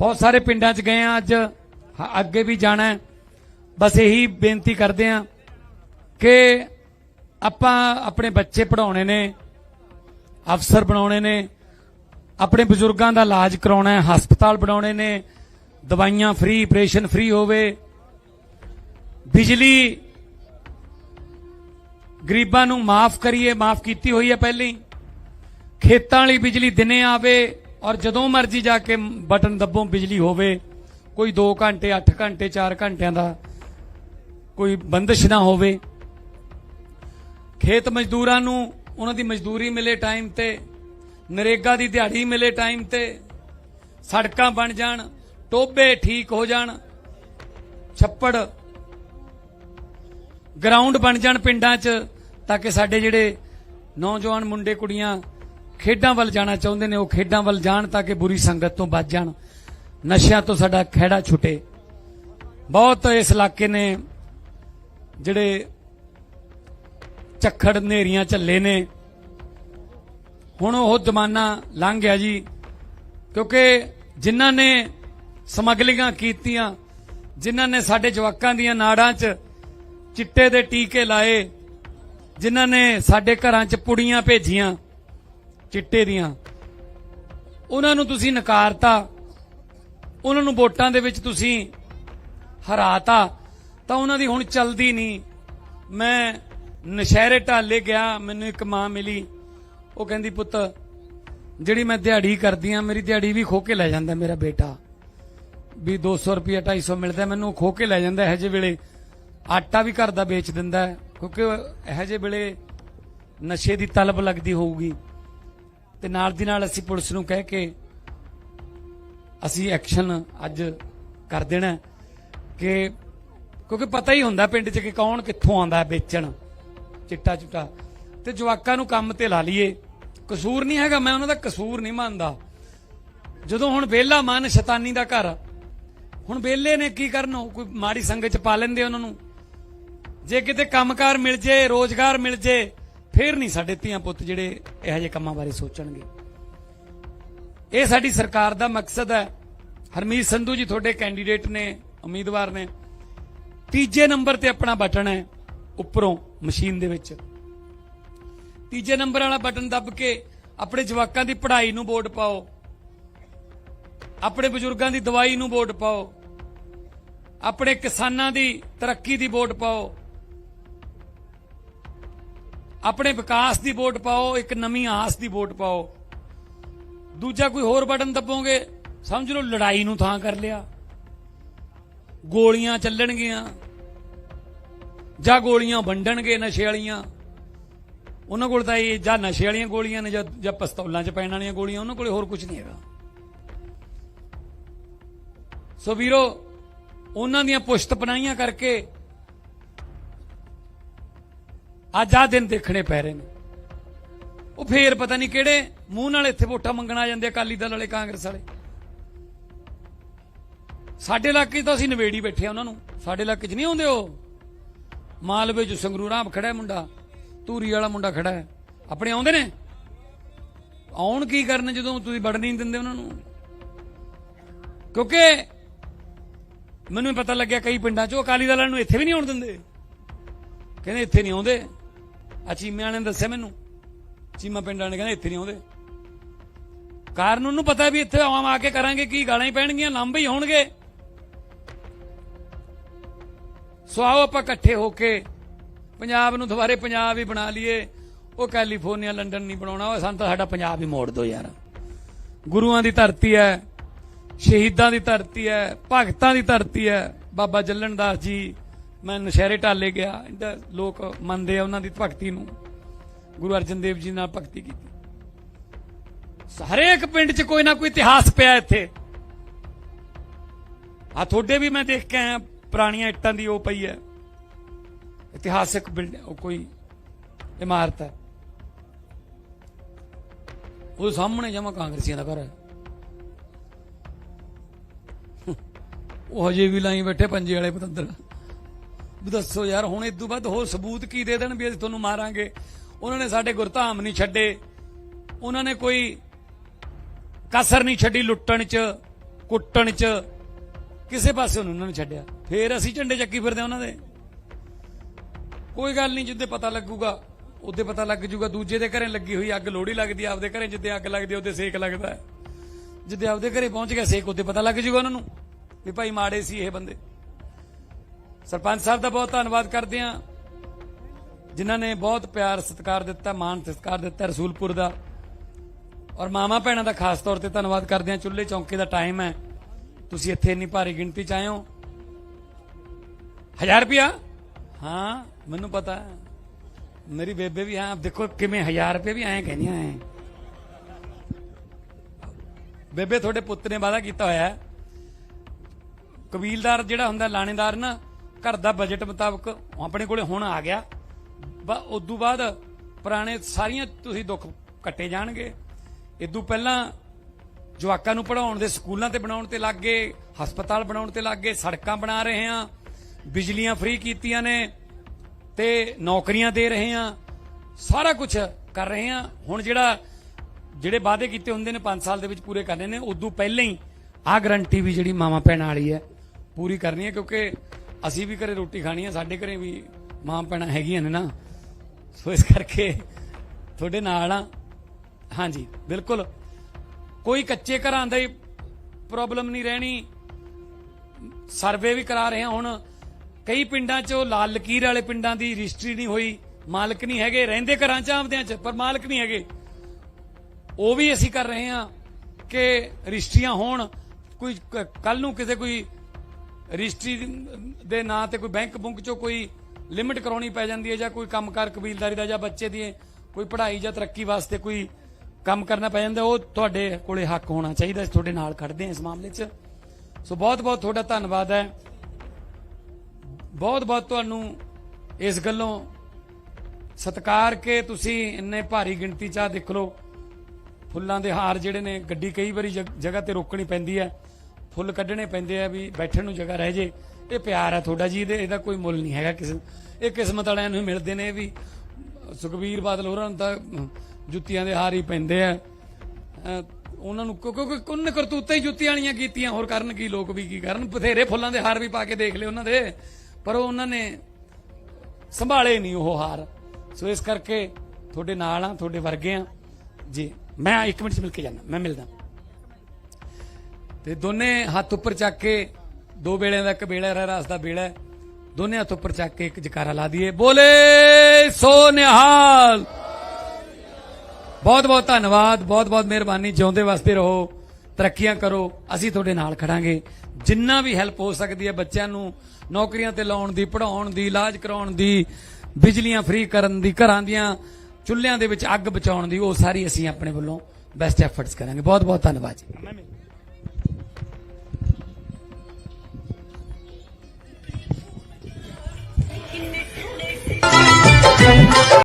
ਬਹੁਤ ਸਾਰੇ ਪਿੰਡਾਂ 'ਚ ਗਏ ਆ ਅੱਜ ਹ- ਅੱਗੇ ਵੀ ਜਾਣਾ ਹੈ। ਬਸ ਇਹੀ ਬੇਨਤੀ ਕਰਦੇ ਆ ਕਿ ਆਪਾਂ ਆਪਣੇ ਬੱਚੇ ਪੜਾਉਣੇ ਨੇ, ਅਫਸਰ ਬਣਾਉਣੇ ਨੇ, ਆਪਣੇ ਬਜ਼ੁਰਗਾਂ ਦਾ ਇਲਾਜ ਕਰਾਉਣਾ ਹੈ, ਹਸਪਤਾਲ ਬਣਾਉਣੇ ਨੇ, ਦਵਾਈਆਂ ਫ੍ਰੀ, ਆਪਰੇਸ਼ਨ ਫ੍ਰੀ ਹੋਵੇ, ਬਿਜਲੀ ਗਰੀਬਾਂ ਨੂੰ ਮਾਫ ਕਰੀਏ, ਮਾਫ ਕੀਤੀ ਹੋਈ ਹੈ ਪਹਿਲਾਂ, ਖੇਤਾਂ ਵਾਲੀ ਬਿਜਲੀ ਦਿਨੇ ਆਵੇ ਔਰ ਜਦੋਂ ਮਰਜ਼ੀ ਜਾ ਕੇ ਬਟਨ ਦੱਬੋ, ਬਿਜਲੀ ਹੋਵੇ, ਕੋਈ 2 ਘੰਟੇ 8 ਘੰਟੇ 4 ਘੰਟਿਆਂ ਦਾ ਕੋਈ ਬੰਦਸ਼ ਨਾ ਹੋਵੇ। ਖੇਤ ਮਜ਼ਦੂਰਾਂ ਨੂੰ, ਉਹਨਾਂ ਦੀ ਮਜ਼ਦੂਰੀ ਮਿਲੇ ਟਾਈਮ ਤੇ, ਨਰੇਗਾ ਦੀ ਦਿਹਾੜੀ ਮਿਲੇ ਟਾਈਮ ਤੇ, ਸੜਕਾਂ ਬਣ ਜਾਣ ਟੋਬੇ ਠੀਕ ਹੋ ਜਾਣ, ਛੱਪੜ ਗਰਾਊਂਡ ਬਣ ਜਾਣ ਪਿੰਡਾਂ 'ਚ, ਤਾਂ ਕਿ ਸਾਡੇ ਜਿਹੜੇ ਨੌਜਵਾਨ ਮੁੰਡੇ, ਕੁੜੀਆਂ ਖੇਡਾਂ ਵੱਲ ਜਾਣਾ ਚਾਹੁੰਦੇ ਨੇ, ਉਹ ਖੇਡਾਂ ਵੱਲ ਜਾਣ ਤਾਂ ਕਿ ਬੁਰੀ ਸੰਗਤ ਤੋਂ ਬਚ ਜਾਣ। ਨਸ਼ਿਆਂ ਤੋਂ ਸਾਡਾ ਖਹਿੜਾ ਛੁੱਟੇ। ਬਹੁਤ ਇਸ ਇਲਾਕੇ ਨੇ ਜਿਹੜੇ ਝੱਖੜ ਨੇਰੀਆਂ ਝੱਲੇ ਨੇ। ਹੁਣ ਉਹ ਜ਼ਮਾਨਾ ਲੰਘ ਗਿਆ ਜੀ, ਕਿਉਂਕਿ ਜਿਨ੍ਹਾਂ ਨੇ ਸਮਗਲਿੰਗਾਂ ਕੀਤੀਆਂ, ਜਿਨ੍ਹਾਂ ਨੇ ਸਾਡੇ ਜਵਾਕਾਂ ਦੀਆਂ ਨਾੜਾਂ 'ਚ ਚਿੱਟੇ ਦੇ ਟੀਕੇ ਲਾਏ, ਜਿਨ੍ਹਾਂ ਨੇ ਸਾਡੇ ਘਰਾਂ 'ਚ ਪੁੜੀਆਂ ਭੇਜੀਆਂ ਚਿੱਟੇ ਦੀਆਂ। ਉਹਨਾਂ ਨੂੰ ਤੁਸੀਂ ਨਕਾਰਤਾ। ਉਹਨਾਂ ਨੂੰ ਵੋਟਾਂ ਦੇ ਵਿੱਚ ਤੁਸੀਂ ਹਰਾਤਾ। ਤਾਂ ਉਹਨਾਂ ਦੀ ਹੁਣ ਚਲਦੀ ਨਹੀਂ। ਮੈਂ ਨਸ਼ਹਿਰੇ ਢਾਲੇ ਗਿਆ, ਮੈਨੂੰ ਇੱਕ ਮਾਂ ਮਿਲੀ। ਉਹ ਕਹਿੰਦੀ, ਪੁੱਤ, ਜਿਹੜੀ ਮੈਂ ਦਿਹਾੜੀ ਕਰਦੀ ਆ, ਮੇਰੀ ਦਿਹਾੜੀ ਵੀ ਖੋ ਕੇ ਲੈ ਜਾਂਦਾ ਮੇਰਾ ਬੇਟਾ। ਵੀ 200 ਰੁਪਿਆ 250 ਮਿਲਦਾ, ਮੈਨੂੰ ਖੋ ਕੇ ਲੈ ਜਾਂਦਾ, ਇਹੋ ਜਿਹੇ ਵੇਲੇ ਆਟਾ ਵੀ ਘਰ ਦਾ ਵੇਚ ਦਿੰਦਾ ਕਿਉਂਕਿ ਉਹ ਇਹੋ ਜਿਹੇ ਵੇਲੇ ਨਸ਼ੇ ਦੀ ਤਲਬ ਲੱਗਦੀ ਹੋਊਗੀ। ਤੇ ਨਾਲ ਦੀ ਨਾਲ ਅਸੀਂ ਪੁਲਿਸ ਨੂੰ ਕਹਿ ਕੇ ਅਸੀਂ ਐਕਸ਼ਨ ਅੱਜ ਕਰ ਦੇਣਾ ਕਿ ਕਿਉਂਕਿ ਪਤਾ ਹੀ ਹੁੰਦਾ ਪਿੰਡ 'ਚ ਕਿ ਕੌਣ ਕਿੱਥੋਂ ਆਉਂਦਾ ਵੇਚਣ, ਚਿੱਟਾ ਚੁੱਟਾ। ਤੇ ਜਵਾਕਾਂ ਨੂੰ ਕੰਮ ਤੇ ਲਾ ਲਈਏ। ਕਸੂਰ ਨਹੀਂ ਹੈਗਾ, ਮੈਂ ਉਹਨਾਂ ਦਾ ਕਸੂਰ ਨਹੀਂ ਮੰਨਦਾ। ਜਦੋਂ ਹੁਣ ਵਿਹਲਾ ਮਨ ਸ਼ੈਤਾਨੀ ਦਾ ਘਰ ਹੁਣ ਵਿਹਲੇ ਨੇ ਕੀ ਕਰਨ ਉਹ ਕੋਈ ਮਾੜੀ ਸੰਗਤ ਚ ਪਾ ਲੈਂਦੇ ਉਹਨਾਂ ਨੂੰ? ਜੇ ਕਿਤੇ ਕੰਮਕਾਰ ਮਿਲ ਜੇ, ਰੋਜ਼ਗਾਰ ਮਿਲ ਜੇ ਫੇਰ ਨਹੀਂ ਸਾਡੇ ਧੀਆਂ ਪੁੱਤ ਜਿਹੜੇ ਇਹੋ ਜਿਹੇ ਕੰਮਾਂ ਬਾਰੇ ਸੋਚਣਗੇ। ਇਹ ਸਾਡੀ ਸਰਕਾਰ ਦਾ ਮਕਸਦ ਹੈ। ਹਰਮੀਤ ਸੰਧੂ ਜੀ ਤੁਹਾਡੇ ਕੈਂਡੀਡੇਟ ਨੇ, ਉਮੀਦਵਾਰ ਨੇ। ਤੀਜੇ ਨੰਬਰ ਤੇ ਆਪਣਾ ਬਟਨ ਹੈ ਉੱਪਰੋਂ ਮਸ਼ੀਨ ਦੇ ਵਿੱਚ। ਤੀਜੇ ਨੰਬਰ ਵਾਲਾ ਬਟਨ ਦੱਬ ਕੇ ਆਪਣੇ ਜਵਾਕਾਂ ਦੀ ਪੜ੍ਹਾਈ ਨੂੰ ਵੋਟ ਪਾਓ। ਆਪਣੇ ਬਜ਼ੁਰਗਾਂ ਦੀ ਦਵਾਈ ਨੂੰ ਵੋਟ ਪਾਓ। ਆਪਣੇ ਕਿਸਾਨਾਂ ਦੀ ਤਰੱਕੀ ਦੀ ਵੋਟ ਪਾਓ। ਆਪਣੇ ਵਿਕਾਸ ਦੀ ਵੋਟ ਪਾਓ, ਇੱਕ ਨਵੀਂ ਆਸ ਦੀ ਵੋਟ ਪਾਓ। ਦੂਜਾ ਕੋਈ ਹੋਰ ਬਟਨ ਦੱਬੋਗੇ, ਸਮਝ ਲਓ ਲੜਾਈ ਨੂੰ ਥਾਂ ਕਰ ਲਿਆ। ਗੋਲੀਆਂ ਚੱਲਣਗੀਆਂ, ਜਾਂ ਗੋਲੀਆਂ ਵੰਡਣਗੇ ਨਸ਼ੇ ਵਾਲੀਆਂ। ਉਹਨਾਂ ਕੋਲ ਤਾਂ ਇਹ ਜਾਂ ਨਸ਼ੇ ਵਾਲੀਆਂ ਗੋਲੀਆਂ ਨੇ, ਜਾਂ ਜਾਂ ਪਿਸਤੌਲਾਂ 'ਚ ਪੈਣ ਵਾਲੀਆਂ ਗੋਲੀਆਂ, ਉਹਨਾਂ ਕੋਲੇ ਹੋਰ ਕੁਝ ਨਹੀਂ ਹੈਗਾ। ਸੋ ਵੀਰੋ, ਉਹਨਾਂ ਦੀਆਂ ਪੁਸ਼ਤ ਪਨਾਈਆਂ ਕਰਕੇ ਅੱਜ ਆ ਦਿਨ ਦੇਖਣੇ ਪੈ ਰਹੇ ਨੇ। ਉਹ ਫੇਰ ਪਤਾ ਨਹੀਂ ਕਿਹੜੇ ਮੂੰਹ ਨਾਲ ਇੱਥੇ ਵੋਟਾਂ ਮੰਗਣ ਆ ਜਾਂਦੇ ਅਕਾਲੀ ਦਲ ਵਾਲੇ, ਕਾਂਗਰਸ ਵਾਲੇ। ਸਾਡੇ ਇਲਾਕੇ 'ਚ ਤਾਂ ਅਸੀਂ ਨਵੇੜੀ ਬੈਠੇ ਆ ਉਹਨਾਂ ਨੂੰ। ਸਾਡੇ ਇਲਾਕੇ 'ਚ ਨਹੀਂ ਆਉਂਦੇ ਉਹ। ਮਾਲਵੇ 'ਚ ਸੰਗਰੂਰਾਂ ਖੜਾ ਮੁੰਡਾ। ਧੂਰੀ ਵਾਲਾ ਮੁੰਡਾ ਖੜਾ ਹੈ। ਆਪਣੇ ਆਉਂਦੇ ਨੇ? ਆਉਣ ਕੀ ਕਰਨ ਜਦੋਂ ਤੁਸੀਂ ਵੜ ਨਹੀਂ ਦਿੰਦੇ ਉਹਨਾਂ ਨੂੰ? ਕਿਉਂਕਿ ਮੈਨੂੰ ਪਤਾ ਲੱਗਿਆ ਕਈ ਪਿੰਡਾਂ 'ਚ ਅਕਾਲੀ ਦਲਾਂ ਨੂੰ ਇੱਥੇ ਵੀ ਨਹੀਂ ਆਉਣ ਦਿੰਦੇ। ਕਹਿੰਦੇ ਇੱਥੇ ਨਹੀਂ ਆਉਂਦੇ। ਆ ਚੀਮਿਆਂ ਨੇ ਦੱਸਿਆ ਮੈਨੂੰ। ਚੀਮਾ ਪਿੰਡਾਂ ਨੇ ਕਹਿੰਦੇ ਇੱਥੇ ਨਹੀਂ ਆਉਂਦੇ। ਕਾਰਨ ਉਹਨੂੰ ਪਤਾ ਵੀ ਇੱਥੇ ਆਵਾਂ ਆ ਕੇ ਕਰਾਂਗੇ, ਕੀ ਗਾਲਾਂ ਹੀ ਪੈਣਗੀਆਂ, ਲੰਬੇ ਹੀ ਹੋਣਗੇ। ਸੋ ਆਓ ਆਪਾਂ ਇਕੱਠੇ ਹੋ ਕੇ ਪੰਜਾਬ ਨੂੰ ਦੁਬਾਰੇ ਪੰਜਾਬ ਹੀ ਬਣਾ ਲਈਏ। ਉਹ ਕੈਲੀਫੋਰਨੀਆ ਲੰਡਨ ਨਹੀਂ ਬਣਾਉਣਾ, ਉਹ ਸਾਨੂੰ ਤਾਂ ਸਾਡਾ ਪੰਜਾਬ ਹੀ ਮੋੜ ਦਿਓ ਯਾਰ। ਗੁਰੂਆਂ ਦੀ ਧਰਤੀ ਹੈ, ਸ਼ਹੀਦਾਂ ਦੀ ਧਰਤੀ ਹੈ, ਭਗਤਾਂ ਦੀ ਧਰਤੀ ਹੈ। ਬਾਬਾ ਜੱਲਣ ਦਾਸ ਜੀ ਮੈਂ ਨਸ਼ਹਿਰੇ ਟਾਲੇ ਗਿਆ, ਇਹਦਾ ਲੋਕ ਮੰਨਦੇ ਆ ਉਹਨਾਂ ਦੀ ਭਗਤੀ ਨੂੰ। ਗੁਰੂ ਅਰਜਨ ਦੇਵ ਜੀ ਨਾਲ ਭਗਤੀ ਕੀਤੀ। ਹਰੇਕ ਪਿੰਡ 'ਚ ਕੋਈ ਨਾ ਕੋਈ ਇਤਿਹਾਸ ਪਿਆ ਇੱਥੇ। ਆ ਤੁਹਾਡੇ ਵੀ ਮੈਂ ਦੇਖ ਕੇ ਆਇਆ, ਪੁਰਾਣੀਆਂ ਇੱਟਾਂ ਦੀ ਉਹ ਪਈ ਹੈ। ਇਤਿਹਾਸਕ ਬਿਲਡ ਉਹ ਕੋਈ ਇਮਾਰਤ ਹੈ। ਉਹ ਸਾਹਮਣੇ ਜਮਾ ਕਾਂਗਰਸੀਆਂ ਦਾ ਘਰ ਹੈ। ਉਹ ਹਜੇ ਵੀ ਲਾਈ ਬੈਠੇ ਪੰਜੇ ਵਾਲੇ ਪਤੰਦਰ। ਦੱਸੋ ਯਾਰ, ਹੁਣ ਇਦੋਂ ਬਾਅਦ ਹੋਰ ਸਬੂਤ ਕੀ ਦੇ ਦੇਣ ਵੀ ਅਸੀਂ ਤੁਹਾਨੂੰ ਮਾਰਾਂਗੇ? ਉਹਨਾਂ ਨੇ ਸਾਡੇ ਗੁਰਧਾਮ ਨਹੀਂ ਛੱਡੇ। ਉਹਨਾਂ ਨੇ ਕੋਈ ਕਸਰ ਨਹੀਂ ਛੱਡੀ ਲੁੱਟਣ 'ਚ, ਕੁੱਟਣ 'ਚ। ਕਿਸੇ ਪਾਸੇ ਉਹਨਾਂ ਨੇ ਛੱਡਿਆ। ਫੇਰ ਅਸੀਂ ਝੰਡੇ ਚੱਕੀ ਫਿਰਦੇ ਉਹਨਾਂ ਦੇ। ਕੋਈ ਗੱਲ ਨਹੀਂ, ਜਿੱਦੇ ਪਤਾ ਲੱਗੂਗਾ, ਉਹਦੇ ਪਤਾ ਲੱਗ ਜੂਗਾ। ਦੂਜੇ ਦੇ ਘਰੇ ਲੱਗੀ ਹੋਈ ਅੱਗ ਲੋੜੀ ਲੱਗਦੀ ਆਪਦੇ ਘਰੇ ਜਿੱਦੇ ਅੱਗ ਲੱਗਦੀ ਉਹਦੇ ਸੇਕ ਲੱਗਦਾ ਹੈ। ਜਿੱਦੇ ਆਪਦੇ ਘਰੇ ਪਹੁੰਚ ਗਿਆ ਸੇਕ ਉੱਥੇ ਪਤਾ ਲੱਗ ਜੂਗਾ ਉਹਨਾਂ ਨੂੰ ਵੀ ਭਾਈ ਮਾੜੇ ਸੀ ਇਹ ਬੰਦੇ। ਸਰਪੰਚ ਸਾਹਿਬ ਦਾ ਬਹੁਤ ਧੰਨਵਾਦ ਕਰਦੇ ਆ ਜਿਨ੍ਹਾਂ ਨੇ ਬਹੁਤ ਪਿਆਰ ਸਤਿਕਾਰ ਦਿੱਤਾ, ਮਾਣ ਸਤਿਕਾਰ ਦਿੱਤਾ ਰਸੂਲਪੁਰ ਦਾ। ਔਰ ਮਾਮਾ ਭੈਣਾਂ ਦਾ ਖਾਸ ਤੌਰ ਤੇ ਧੰਨਵਾਦ ਕਰਦੇ ਆ ਚੁੱਲ੍ਹੇ ਚੌਂਕੇ ਦਾ ਟਾਈਮ ਹੈ। ਤੁਸੀਂ ਇੱਥੇ ਇੰਨੀ ਭਾਰੀ ਗਿਣਤੀ ਚ ਆਏ ਹੋ। 1000 ਰੁਪਿਆ ਹਾਂ, ਮੈਨੂੰ ਪਤਾ ਹੈ। ਮੇਰੀ ਬੇਬੇ ਵੀ ਹਾਂ। ਦੇਖੋ ਕਿਵੇਂ 1000 ਰੁਪਏ ਵੀ ਆਏ ਕਹਿੰਦੀਆਂ ਐ ਬੇਬੇ, ਤੁਹਾਡੇ ਪੁੱਤ ਨੇ ਵਾਅਦਾ ਕੀਤਾ ਹੋਇਆ ਕਬੀਲਦਾਰ ਜਿਹੜਾ ਹੁੰਦਾ, ਲਾਣੇਦਾਰ ਨਾ ਘਰ ਦਾ ਬਜਟ ਮੁਤਾਬਕ ਆਪਣੇ ਕੋਲੇ ਹੁਣ ਆ ਗਿਆ। ਬਾ ਤੋਂ ਬਾਅਦ ਪੁਰਾਣੇ ਸਾਰੀਆਂ ਤੁਸੀਂ ਦੁੱਖ ਕੱਟੇ ਜਾਣਗੇ। ਇਦੋਂ ਪਹਿਲਾਂ ਜਵਾਕਾਂ ਨੂੰ ਪੜਾਉਣ ਦੇ ਸਕੂਲਾਂ ਤੇ ਬਣਾਉਣ ਤੇ ਲੱਗ ਗਏ, ਹਸਪਤਾਲ ਬਣਾਉਣ ਤੇ ਲੱਗ ਗਏ, ਸੜਕਾਂ ਬਣਾ ਰਹੇ ਆ ਬਿਜਲੀਆਂ ਫ੍ਰੀ ਕੀਤੀਆਂ ਨੇ ਤੇ ਨੌਕਰੀਆਂ ਦੇ ਰਹੇ ਆ ਸਾਰਾ ਕੁਝ ਕਰ ਰਹੇ ਆ ਹੁਣ ਜਿਹੜਾ, ਜਿਹੜੇ ਵਾਅਦੇ ਕੀਤੇ ਹੁੰਦੇ ਨੇ 5 ਸਾਲ ਦੇ ਵਿੱਚ ਪੂਰੇ ਕਰਨੇ ਨੇ ਉਦੋਂ ਪਹਿਲਾਂ ਹੀ ਆ ਗਰੰਟੀ ਵੀ ਜਿਹੜੀ ਮਾਵਾ ਭੈਣਾਂ ਵਾਲੀ ਹੈ, ਪੂਰੀ ਕਰਨੀ ਹੈ ਕਿਉਂਕਿ ਅਸੀਂ ਵੀ ਘਰੇ ਰੋਟੀ ਖਾਣੀ ਆ, ਸਾਡੇ ਘਰੇ ਵੀ ਮਾਂ ਭੈਣਾਂ ਹੈਗੀਆਂ ਨੇ ਨਾ। ਸੋ ਇਸ ਕਰਕੇ ਤੁਹਾਡੇ ਨਾਲ ਆ। ਹਾਂਜੀ, ਬਿਲਕੁਲ। ਕੋਈ ਕੱਚੇ ਘਰਾਂ ਦਾ ਹੀ ਪ੍ਰੋਬਲਮ ਨਹੀਂ ਰਹਿਣੀ। ਸਰਵੇ ਵੀ ਕਰਾ ਰਹੇ ਹਾਂ ਹੁਣ ਕਈ ਪਿੰਡਾਂ 'ਚੋਂ ਲਾਲ ਲਕੀਰ ਵਾਲੇ ਪਿੰਡਾਂ ਦੀ ਰਜਿਸਟਰੀ ਨਹੀਂ ਹੋਈ। ਮਾਲਕ ਨਹੀਂ ਹੈਗੇ, ਰਹਿੰਦੇ ਘਰਾਂ 'ਚ ਆਪਦਿਆਂ 'ਚ, ਪਰ ਮਾਲਕ ਨਹੀਂ ਹੈਗੇ। ਉਹ ਵੀ ਅਸੀਂ ਕਰ ਰਹੇ ਹਾਂ ਕਿ ਰਜਿਸਟਰੀਆਂ ਹੋਣ। ਕੋਈ ਕੱਲ ਨੂੰ ਕਿਸੇ ਕੋਈ ਰਜਿਸਟਰੀ ਦੇ ਨਾਂ ਤੇ ਕੋਈ ਬੈਂਕ ਬੁੰਕ 'ਚੋਂ ਕੋਈ ਲਿਮਿਟ ਕਰਾਉਣੀ ਪੈ ਜਾਂਦੀ ਹੈ ਜਾਂ ਕੋਈ ਕੰਮਕਾਰ ਕਬੀਲਦਾਰੀ ਦਾ ਜਾਂ ਬੱਚੇ ਦੀ ਕੋਈ ਪੜ੍ਹਾਈ ਜਾਂ ਤਰੱਕੀ ਵਾਸਤੇ ਕੋਈ ਕੰਮ ਕਰਨਾ ਪੈ ਜਾਂਦਾ, ਉਹ ਤੁਹਾਡੇ ਕੋਲੇ ਹੱਕ ਹੋਣਾ ਚਾਹੀਦਾ, ਅਸੀਂ ਤੁਹਾਡੇ ਨਾਲ ਖੜਦੇ ਹਾਂ ਇਸ ਮਾਮਲੇ 'ਚ। ਸੋ ਬਹੁਤ ਬਹੁਤ ਤੁਹਾਡਾ ਧੰਨਵਾਦ ਹੈ। ਬਹੁਤ ਬਹੁਤ ਤੁਹਾਨੂੰ ਇਸ ਗੱਲੋਂ ਸਤਿਕਾਰ ਕੇ ਤੁਸੀਂ ਇੰਨੇ ਭਾਰੀ ਗਿਣਤੀ ਚ ਆ ਦੇਖ ਲਓ। ਫੁੱਲਾਂ ਦੇ ਹਾਰ ਜਿਹੜੇ ਨੇ, ਗੱਡੀ ਕਈ ਵਾਰੀ ਜਗ੍ਹਾ ਤੇ ਰੋਕਣੀ ਪੈਂਦੀ ਹੈ। ਫੁੱਲ ਕੱਢਣੇ ਪੈਂਦੇ ਆ ਵੀ ਬੈਠਣ ਨੂੰ ਜਗ੍ਹਾ ਰਹਿ ਜੇ। ਇਹ ਪਿਆਰ ਆ ਤੁਹਾਡਾ ਜੀ, ਇਹਦੇ ਇਹਦਾ ਕੋਈ ਮੁੱਲ ਨਹੀਂ ਹੈਗਾ ਕਿਸੇ ਇਹ ਕਿਸਮਤ ਵਾਲਿਆਂ ਨੂੰ ਮਿਲਦੇ ਨੇ ਵੀ ਸੁਖਬੀਰ ਬਾਦਲ ਹੋਰਾਂ ਨੂੰ ਤਾਂ ਜੁੱਤੀਆਂ ਦੇ ਹਾਰ ਹੀ ਪੈਂਦੇ ਆ। ਉਹਨਾਂ ਨੂੰ ਕਿਉਂਕਿ ਕਿਉਂਕਿ ਉਹਨੇ ਕਰਤੂਤਾਂ ਹੀ ਜੁੱਤੀਆਂ ਵਾਲੀਆਂ ਕੀਤੀਆਂ, ਹੋਰ ਕਰਨ ਕੀ ਲੋਕ ਵੀ ਕੀ ਕਰਨ? ਬਥੇਰੇ ਫੁੱਲਾਂ ਦੇ ਹਾਰ ਵੀ ਪਾ ਕੇ ਦੇਖ ਲਏ ਉਹਨਾਂ ਦੇ, ਪਰ ਉਹਨਾਂ ਨੇ ਸੰਭਾਲੇ ਨਹੀਂ ਉਹ ਹਾਰ। ਸੋ ਇਸ ਕਰਕੇ ਤੁਹਾਡੇ ਨਾਲ ਆ, ਤੁਹਾਡੇ ਵਰਗੇ ਆ। ਜੀ, ਮੈਂ ਇੱਕ ਮਿੰਟ ਚ ਮਿਲ ਕੇ ਜਾਣਾ ਮੈਂ ਮਿਲਦਾ। ਤੇ ਦੋਨੇ ਹੱਥ ਉੱਪਰ ਚੱਕ ਕੇ ਦੋ ਬੇੜਿਆਂ ਦਾ ਇੱਕ ਬੇੜਾ ਰਹਿ, ਰਾਸ ਦਾ ਬੇੜਾ ਦੋਨੇ ਹੱਥ ਉੱਪਰ ਚੱਕ ਕੇ ਇੱਕ ਜਕਾਰਾ ਲਾ ਦਈਏ। ਬੋਲੇ ਸੋ ਨਿਹਾਲ। ਬਹੁਤ ਬਹੁਤ ਧੰਨਵਾਦ ਬਹੁਤ ਬਹੁਤ ਮਿਹਰਬਾਨੀ, ਜਿਉਂਦੇ ਵਾਸਤੇ ਰਹੋ, ਤਰੱਕੀਆਂ ਕਰੋ, ਅਸੀਂ ਤੁਹਾਡੇ ਨਾਲ ਖੜਾਂਗੇ। ਜਿੰਨਾ ਵੀ ਹੈਲਪ ਹੋ ਸਕਦੀ ਹੈ ਬੱਚਿਆਂ ਨੂੰ, ਨੌਕਰੀਆਂ ਤੇ ਲਾਉਣ ਦੀ ਪੜਾਉਣ ਦੀ, ਇਲਾਜ ਕਰਾਉਣ ਦੀ, ਬਿਜਲੀਆਂ ਫ੍ਰੀ ਕਰਨ ਦੀ, ਘਰਾਂ ਦੀਆਂ ਚੁੱਲ੍ਹਿਆਂ ਦੇ ਵਿੱਚ ਅੱਗ ਬਚਾਉਣ ਦੀ, ਉਹ ਸਾਰੀ ਅਸੀਂ ਆਪਣੇ ਵੱਲੋਂ ਬੈਸਟ ਐਫਰਟਸ ਕਰਾਂਗੇ। ਬਹੁਤ ਬਹੁਤ ਧੰਨਵਾਦ ਜੀ।